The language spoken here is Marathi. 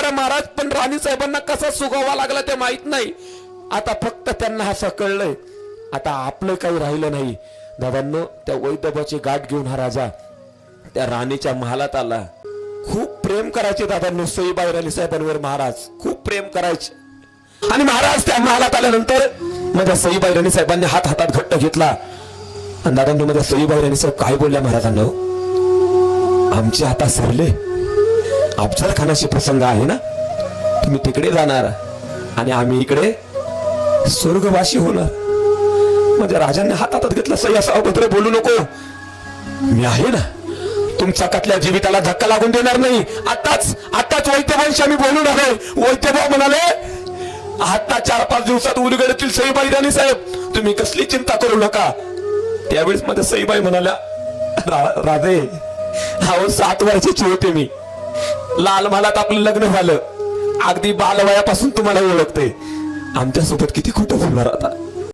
करा महाराज पण राणी साहेबांना कसा सुगावा लागला ते माहीत नाही. आता फक्त त्यांना असं कळलंय. आता आपलं काही राहिलं नाही. दादांनो त्या वैदबाची गाठ घेऊन हा राजा त्या राणीच्या महालात आला. खूप प्रेम करायचे दादांनो सईबाई राणी साहेबांवर महाराज. खूप प्रेम करायचे. आणि महाराज त्या महालात आल्यानंतर माझ्या सईबाई राणी साहेबांनी हात हातात घट्ट घेतला. आणि दादांनो माझ्या सईबाई राणी साहेब काय बोलल्या महाराजांना? आमचे हातात सरले. अफजल खानाशी प्रसंग आहे ना? तुम्ही तिकडे जाणार आणि आम्ही इकडे स्वर्गवासी होणार. म्हणजे राजांनी हातात घेतला सई असं अभद्र बोलू नको. मी आहे ना तुमच्या कतल्या जीविताला धक्का लागून देणार नाही. आताच आताच वैद्यभांशी आम्ही बोलू आहे वैद्यभाव म्हणाले आता चार पाच दिवसात उलगडतील सईबाई राणी साहेब. तुम्ही कसली चिंता करू नका. त्यावेळेस माझ्या सईबाई म्हणाल्या "रा- राधे हा सात वर्षाची होते मी. लाल महालात आपलं लग्न झालं. अगदी बालवयापासून तुम्हाला ओळखते आमच्यासोबत किती खोटं बोलणार आता?